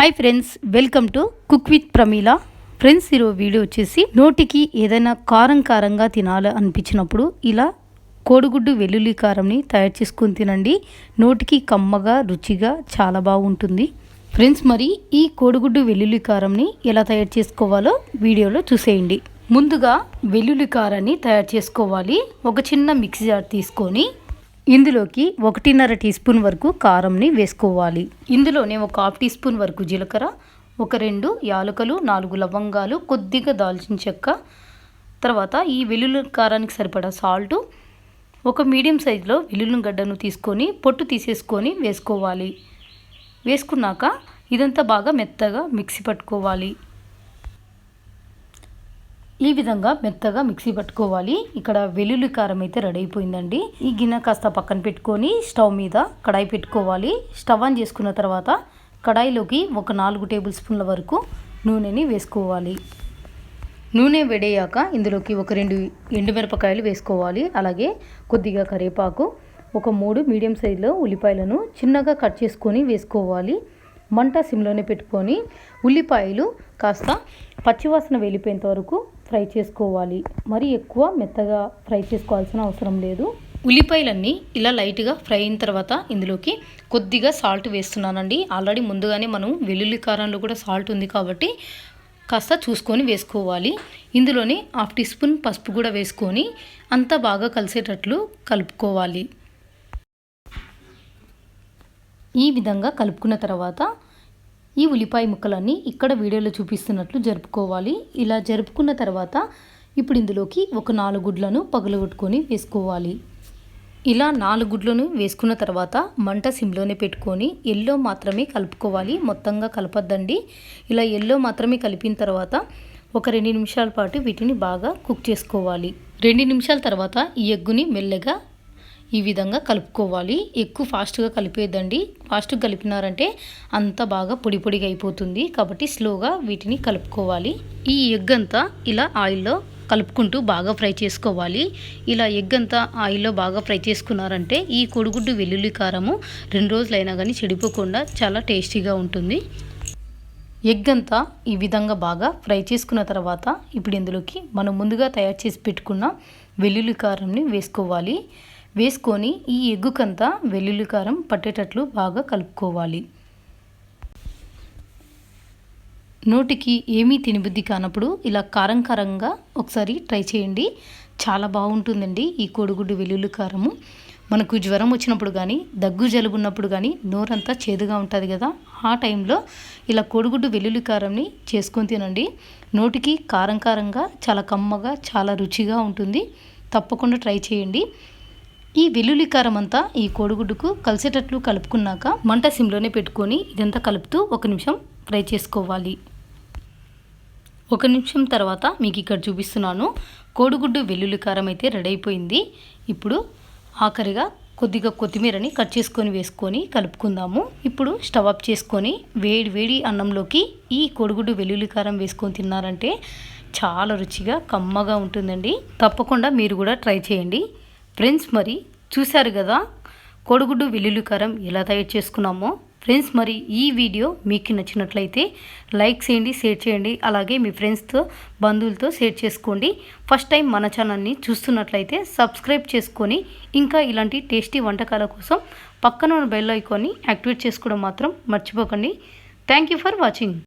Hi friends welcome to cook with Pramila friends ఈరోజు video వచ్చేసి నోటికి ఏదైనా కారం కారంగా తినాలి అనిపించినప్పుడు ఇలా కోడిగుడ్డు వెల్లుల్లి కారంని తయారు చేసుకొని తినండి. నోటికి కమ్మగా రుచిగా చాలా బాగుంటుంది. ఫ్రెండ్స్ మరి ఈ కోడిగుడ్డు వెల్లుల్లి కారంని ఎలా తయారు చేసుకోవాలో వీడియోలో చూసేయండి. ముందుగా వెల్లుల్లి కారాన్ని తయారు చేసుకోవాలి. ఒక చిన్న మిక్సీ జార్ తీసుకొని ఇందులోకి ఒకటిన్నర టీ స్పూన్ వరకు కారంని వేసుకోవాలి. ఇందులోనే ఒక హాఫ్ టీ స్పూన్ వరకు జీలకర్ర ఒక రెండు యాలకులు నాలుగు లవంగాలు కొద్దిగా దాల్చిన చెక్క తర్వాత ఈ వెల్లుల్లి కారానికి సరిపడా సాల్టు ఒక మీడియం సైజులో వెల్లుల్లి గడ్డను తీసుకొని పొట్టు తీసేసుకొని వేసుకోవాలి. వేసుకున్నాక ఇదంతా బాగా మెత్తగా మిక్సీ పట్టుకోవాలి. ఈ విధంగా మెత్తగా మిక్సీ పట్టుకోవాలి. ఇక్కడ వెల్లుల్లి కారం అయితే రెడీ అయిపోయిందండి. ఈ గిన్నె కాస్త పక్కన పెట్టుకొని స్టవ్ మీద కడాయి పెట్టుకోవాలి. స్టవ్ ఆన్ చేసుకున్న తర్వాత కడాయిలోకి ఒక నాలుగు టేబుల్ స్పూన్ల వరకు నూనెని వేసుకోవాలి. నూనె వేడయ్యాక ఇందులోకి ఒక రెండు ఎండుమిరపకాయలు వేసుకోవాలి. అలాగే కొద్దిగా కరివేపాకు ఒక మూడు మీడియం సైజులో ఉల్లిపాయలను చిన్నగా కట్ చేసుకొని వేసుకోవాలి. మంట సిమ్లోనే పెట్టుకొని ఉల్లిపాయలు కాస్త పచ్చివాసన వెళ్ళిపోయేంత వరకు ఫ్రై చేసుకోవాలి. మరి ఎక్కువ మెత్తగా ఫ్రై చేసుకోవాల్సిన అవసరం లేదు. ఉల్లిపాయలన్నీ ఇలా లైట్గా ఫ్రై అయిన తర్వాత ఇందులోకి కొద్దిగా సాల్ట్ వేస్తున్నానండి. ఆల్రెడీ ముందుగానే మనం వెల్లుల్లి కారంలో కూడా సాల్ట్ ఉంది కాబట్టి కాస్త చూసుకొని వేసుకోవాలి. ఇందులోనే హాఫ్ టీ స్పూన్ పసుపు కూడా వేసుకొని అంతా బాగా కలిసేటట్లు కలుపుకోవాలి. ఈ విధంగా కలుపుకున్న తర్వాత ఈ ఉల్లిపాయ ముక్కలన్నీ ఇక్కడ వీడియోలో చూపిస్తున్నట్లు జరుపుకోవాలి. ఇలా జరుపుకున్న తర్వాత ఇప్పుడు ఇందులోకి ఒక నాలుగు గుడ్లను పగలగొట్టుకొని వేసుకోవాలి. ఇలా నాలుగు గుడ్లను వేసుకున్న తర్వాత మంట సిమ్లోనే పెట్టుకొని ఎల్లో మాత్రమే కలుపుకోవాలి. మొత్తంగా కలపద్దండి. ఇలా ఎల్లో మాత్రమే కలిపిన తర్వాత ఒక రెండు నిమిషాల పాటు వీటిని బాగా కుక్ చేసుకోవాలి. రెండు నిమిషాల తర్వాత ఈ ఎగ్గుని మెల్లగా ఈ విధంగా కలుపుకోవాలి. ఎక్కువ ఫాస్ట్గా కలిపేదండి ఫాస్ట్గా కలిపినారంటే అంత బాగా పొడి పొడిగా అయిపోతుంది. కాబట్టి స్లోగా వీటిని కలుపుకోవాలి. ఈ ఎగ్ అంతా ఇలా ఆయిల్లో కలుపుకుంటూ బాగా ఫ్రై చేసుకోవాలి. ఇలా ఎగ్ అంతా ఆయిల్లో బాగా ఫ్రై చేసుకున్నారంటే ఈ కొడుగుడ్డు వెల్లుల్లి కారము రెండు రోజులైనా కానీ చెడిపోకుండా చాలా టేస్టీగా ఉంటుంది. ఎగ్ అంతా ఈ విధంగా బాగా ఫ్రై చేసుకున్న తర్వాత ఇప్పుడు ఇందులోకి మనం ముందుగా తయారు చేసి పెట్టుకున్న వెల్లుల్లి కారంని వేసుకోవాలి. వేసుకొని ఈ ఎగ్గుకంతా వెల్లుల్లి కారం పట్టేటట్లు బాగా కలుపుకోవాలి. నోటికి ఏమీ తినబుద్ధి కానప్పుడు ఇలా కారం కారంగా ఒకసారి ట్రై చేయండి. చాలా బాగుంటుందండి ఈ కోడిగుడ్డు వెల్లుల్లి కారము. మనకు జ్వరం వచ్చినప్పుడు కానీ దగ్గు జలుబు ఉన్నప్పుడు కానీ నోరంతా చేదుగా ఉంటుంది కదా. ఆ టైంలో ఇలా కోడిగుడ్డు వెల్లుల్లి కారంని చేసుకొని తినండి. నోటికి కారం కారంగా చాలా కమ్మగా చాలా రుచిగా ఉంటుంది. తప్పకుండా ట్రై చేయండి. ఈ వెల్లుల్లి కారం అంతా ఈ కోడిగుడ్డుకు కలిసేటట్లు కలుపుకున్నాక మంట సిమ్లోనే పెట్టుకొని ఇదంతా కలుపుతూ ఒక నిమిషం ఫ్రై చేసుకోవాలి. ఒక నిమిషం తర్వాత మీకు ఇక్కడ చూపిస్తున్నాను. కోడిగుడ్డు వెల్లుల్లి కారం అయితే రెడీ అయిపోయింది. ఇప్పుడు ఆఖరిగా కొద్దిగా కొత్తిమీరని కట్ చేసుకొని వేసుకొని కలుపుకుందాము. ఇప్పుడు స్టవ్ అప్ చేసుకొని వేడి వేడి అన్నంలోకి ఈ కోడిగుడ్డు వెల్లుల్లి కారం వేసుకొని తిన్నారంటే చాలా రుచిగా కమ్మగా ఉంటుందండి. తప్పకుండా మీరు కూడా ట్రై చేయండి. ఫ్రెండ్స్ మరి చూశారు కదా? కోడిగుడ్డు వెల్లుల్లి కారం ఎలా తయారు చేసుకున్నామో? ఫ్రెండ్స్ మరి ఈ వీడియో మీకు నచ్చినట్లయితే లైక్ చేయండి షేర్ చేయండి. అలాగే మీ ఫ్రెండ్స్తో బంధువులతో షేర్ చేసుకోండి. ఫస్ట్ టైం మన ఛానల్ని చూస్తున్నట్లయితే సబ్స్క్రైబ్ చేసుకొని ఇంకా ఇలాంటి టేస్టీ వంటకాల కోసం పక్కన ఉన్న బెల్ ఐకాన్ని యాక్టివేట్ చేసుకోవడం మాత్రం మర్చిపోకండి. Thank you for watching.